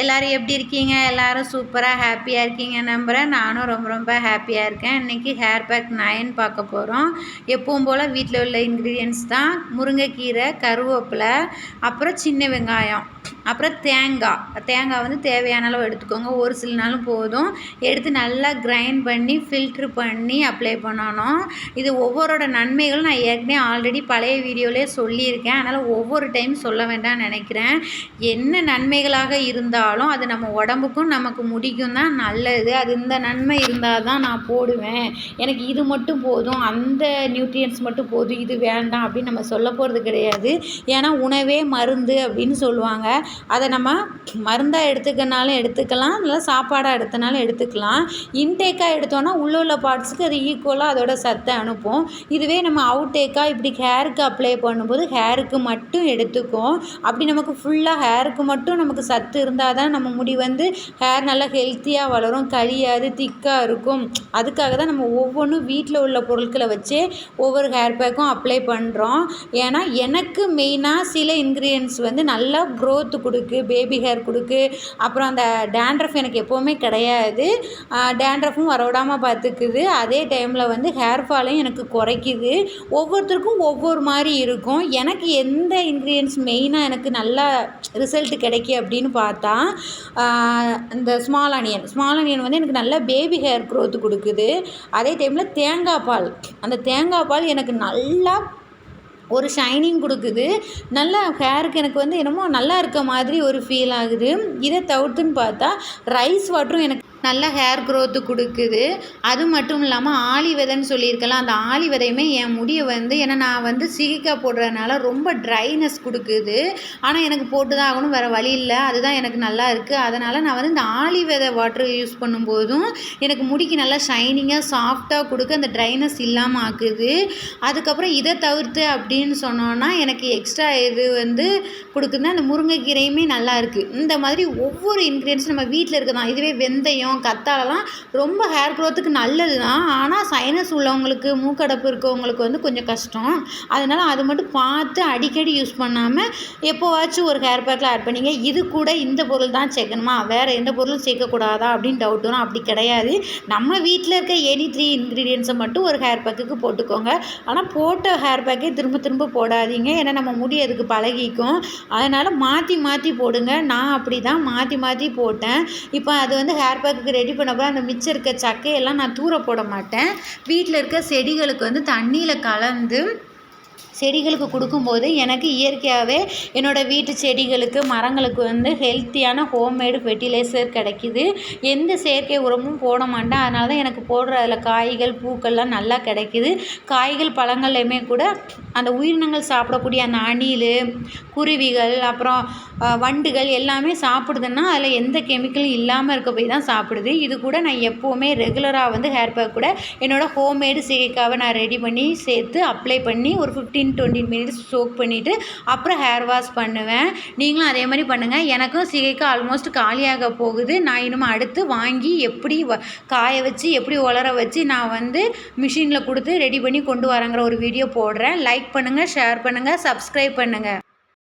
எல்லோரும் எப்படி இருக்கீங்க? எல்லோரும் சூப்பராக ஹாப்பியாக இருக்கீங்க நம்புகிறேன் நானும் ரொம்ப ரொம்ப ஹாப்பியாக இருக்கேன். இன்றைக்கி ஹேர் பேக் நயன் பார்க்க போகிறோம் எப்பவும் போல் வீட்டில் உள்ள இன்க்ரீடியன்ஸ் தான். முருங்கைக்கீரை கருவேப்பிலை அப்புறம் சின்ன வெங்காயம். அப்புறம் தேங்காய் தேங்காய் வந்து தேவையான அளவு எடுத்துக்கோங்க. ஒரு சில நாளும் போதும். எடுத்து நல்லா கிரைண்ட் பண்ணி ஃபில்ட்ரு பண்ணி அப்ளை பண்ணணும். இது ஒவ்வொருட நன்மைகளும் நான் ஏற்கனவே ஆல்ரெடி பழைய வீடியோலேயே சொல்லியிருக்கேன். அதனால் ஒவ்வொரு டைம் சொல்ல வேண்டாம்னு நினைக்கிறேன். என்ன நன்மைகளாக இருந்தாலும் அது நம்ம உடம்புக்கும் நமக்கு முடிக்கும் தான் நல்லது. அது இந்த நன்மை இருந்தால் தான் நான் போடுவேன். எனக்கு இது மட்டும் போதும். அந்த நியூட்ரியன்ஸ் மட்டும் போதும். இது வேண்டாம் அப்படின்னு நம்ம சொல்ல போகிறது கிடையாது. ஏன்னா உணவே மருந்து அப்படின்னு சொல்லுவாங்க. அதை நம்ம மருந்தாக எடுத்துக்கனாலும் எடுத்துக்கலாம் இல்லை சாப்பாடாக எடுத்தனாலும் எடுத்துக்கலாம். இன்டேக்காக எடுத்தோன்னா உள்ள உள்ள பார்ட்ஸுக்கு அது ஈக்குவலாக அதோட சத்தை அனுப்பும். இதுவே நம்ம அவுட்டேக்காக இப்படி ஹேருக்கு அப்ளை பண்ணும்போது ஹேருக்கு மட்டும் எடுத்துக்கும். அப்படி நமக்கு ஃபுல்லாக ஹேருக்கு மட்டும் நமக்கு சத்து இருந்தால் தான் நம்ம முடி வந்து ஹேர் நல்லா ஹெல்த்தியாக வளரும் கழியாது திக்காக இருக்கும். அதுக்காக தான் நம்ம ஒவ்வொன்றும் வீட்டில் உள்ள பொருட்களை வச்சே ஒவ்வொரு ஹேர் பேக்கும் அப்ளை பண்ணுறோம் ஏன்னா எனக்கு மெயினாக சில இன்க்ரீடியன்ஸ் வந்து நல்லா க்ரோத்து கொடுக்கு பேபி ஹேர் கொடுக்கு. அப்புறம் அந்த டேண்ட்ரஃப் எனக்கு எப்போவுமே கிடையாது. டேண்ட்ரஃபும் வரவிடாமல் பார்த்துக்குது அதே டைமில் வந்து ஹேர் ஃபாலையும் எனக்கு குறைக்குது. ஒவ்வொருத்தருக்கும் ஒவ்வொரு மாதிரி இருக்கும். எனக்கு எந்த இன்க்ரீடியன்ஸ் மெயினாக எனக்கு நல்லா ரிசல்ட் கிடைக்கி அப்படின்னு பார்த்தா இந்த ஸ்மால் ஆனியன் ஸ்மால் ஆனியன் வந்து எனக்கு நல்லா பேபி ஹேர் க்ரோத் கொடுக்குது. அதே டைமில் தேங்காய் பால். அந்த தேங்காய் பால் எனக்கு நல்லா ஒரு ஷைனிங் கொடுக்குது. நல்லா ஹேருக்கு எனக்கு வந்து என்னமோ நல்லா இருக்க மாதிரி ஒரு ஃபீல் ஆகுது. இதை தவிர்த்துன்னு பார்த்தா ரைஸ் வாட்டரும் எனக்கு நல்ல ஹேர் க்ரோத்து கொடுக்குது. அது மட்டும் இல்லாமல் ஆளி விதைன்னு சொல்லியிருக்கலாம். அந்த ஆளி விதையுமே என் முடியை வந்து ஏன்னா நான் வந்து சிகிக்காய் போடுறதுனால ரொம்ப ட்ரைனஸ் கொடுக்குது. ஆனால் எனக்கு போட்டு தான் ஆகணும் வேறு வழி இல்லை. அதுதான் எனக்கு நல்லா இருக்குது அதனால் நான் வந்து இந்த ஆளி விதை வாட்ரு யூஸ் பண்ணும்போதும் எனக்கு முடிக்கு நல்லா ஷைனிங்காக சாஃப்டாக கொடுக்க அந்த ட்ரைனஸ் இல்லாமல் ஆக்குது. அதுக்கப்புறம் இதை தவிர்த்து அப்படின்னு சொன்னோன்னா எனக்கு எக்ஸ்ட்ரா இது வந்து கொடுக்குதுன்னா அந்த முருங்கைக்கீரையுமே நல்லா இருக்குது இந்த மாதிரி ஒவ்வொரு இன்க்ரீடியன்ஸும் நம்ம வீட்டில் இருக்குதான். இதுவே வெந்தயம் வெங்காயம் கத்தாலலாம் ரொம்ப ஹேர் க்ரோத்துக்கு நல்லது தான் ஆனால் சைனஸ் உள்ளவங்களுக்கு மூக்கடப்பு இருக்கவங்களுக்கு வந்து கொஞ்சம் கஷ்டம். அதனால் அது மட்டும் பார்த்து அடிக்கடி யூஸ் பண்ணாமல் எப்போவாச்சும் ஒரு ஹேர் பேக்கில் ஆட் பண்ணிங்க. இது கூட இந்த பொருள் தான் சேர்க்கணுமா? வேறு எந்த பொருளும் சேர்க்கக்கூடாதா? அப்படின்னு டவுட் வரும். அப்படி கிடையாது. நம்ம வீட்டில் இருக்க எனி த்ரீ இன்க்ரீடியன்ஸை மட்டும் ஒரு ஹேர் பேக்குக்கு போட்டுக்கோங்க. ஆனால் போட்ட ஹேர் பேக்கே திரும்ப திரும்ப போடாதீங்க. ஏன்னா நம்ம முடி அதுக்கு பழகிக்கும். அதனால் மாற்றி மாற்றி போடுங்க. நான் அப்படி தான் மாற்றி மாற்றி போட்டேன். இப்போ அது வந்து ஹேர் பேக் சாதத்துக்கு ரெடி பண்ணப்போ அந்த மிச்சம் இருக்க சக்கையெல்லாம் நான் தூர போட மாட்டேன். வீட்டில் இருக்க செடிகளுக்கு வந்து தண்ணியில் கலந்து செடிகளுக்கு கொடுக்கும்போது எனக்கு இயற்கையாகவே என்னோடய வீட்டு செடிகளுக்கு மரங்களுக்கு வந்து ஹெல்த்தியான ஹோம்மேடு ஃபெர்டிலைசர் கிடைக்கிது. எந்த செயற்கை உரமும் போட மாட்டேன். அதனால தான் எனக்கு போடுற அதில் காய்கள் பூக்கள்லாம் நல்லா கிடைக்கிது. காய்கள் பழங்கள்லையுமே கூட அந்த உயிரினங்கள் சாப்பிடக்கூடிய அந்த அணில் குருவிகள் அப்புறம் வண்டுகள் எல்லாமே சாப்பிடுதுன்னா அதில் எந்த கெமிக்கலும் இல்லாமல் இருக்க போய் தான் சாப்பிடுது. இது கூட நான் எப்போவுமே ரெகுலராக வந்து ஹேர் பேக் கூட என்னோடய ஹோம்மேடு சிகைக்காவை நான் ரெடி பண்ணி சேர்த்து அப்ளை பண்ணி ஒரு ஃபிஃப்டீன் டுவெண்ட்டி மினிட்ஸ் சோக் பண்ணிவிட்டு அப்புறம் ஹேர் வாஷ் பண்ணுவேன். நீங்களும் அதே மாதிரி பண்ணுங்கள் எனக்கும் சிகைக்கு ஆல்மோஸ்ட் காலியாக போகுது. நான் இன்னும் அடுத்து வாங்கி எப்படி காய வச்சு எப்படி உலர வச்சு நான் வந்து மிஷினில் கொடுத்து ரெடி பண்ணி கொண்டு வரேங்கிற ஒரு வீடியோ போடுறேன். லைக் பண்ணுங்கள் ஷேர் பண்ணுங்கள் சப்ஸ்கிரைப் பண்ணுங்கள்